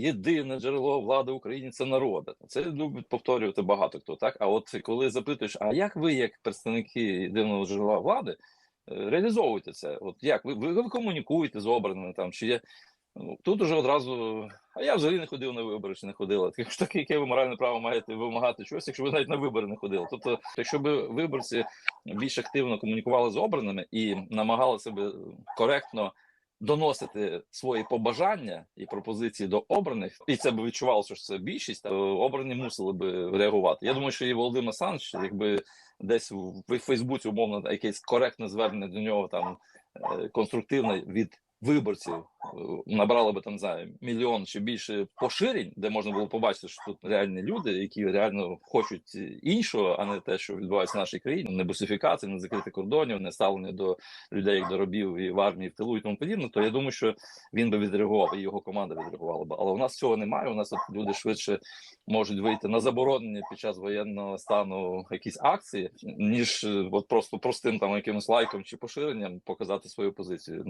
єдине джерело влади в Україні це народ. Це любить повторювати багато хто. Так, а от коли запитуєш, а як ви, як представники єдиного джерела влади, е, реалізовуєте це? От як ви, ви, ви комунікуєте з обраними там? Чи є ну, тут уже одразу? А я взагалі не ходив на вибори, чи не ходила. Так що таке, яке ви моральне право маєте вимагати чогось, якщо ви навіть на вибори не ходили? Тобто, якщо б виборці більш активно комунікували з обраними і намагали себе коректно доносити свої побажання і пропозиції до обраних, і це б відчувалося, що це більшість, обрані мусили би реагувати. Я думаю, що і Володимир Санч, якби десь в Фейсбуці умовно якесь коректне звернення до нього там е, конструктивне від виборців набрало би там знаю, мільйон чи більше поширень, де можна було побачити, що тут реальні люди, які реально хочуть іншого, а не те, що відбувається в нашій країні, не бусифікації, не закрити кордонів, не ставлення до людей як до робів і в армії в тилу і тому подібне. То я думаю, що він би відреагував, і його команда відреагувала б. Але у нас цього немає. У нас от люди швидше можуть вийти на заборонені під час воєнного стану якісь акції, ніж е, от просто простим там якимось лайком чи поширенням показати свою позицію.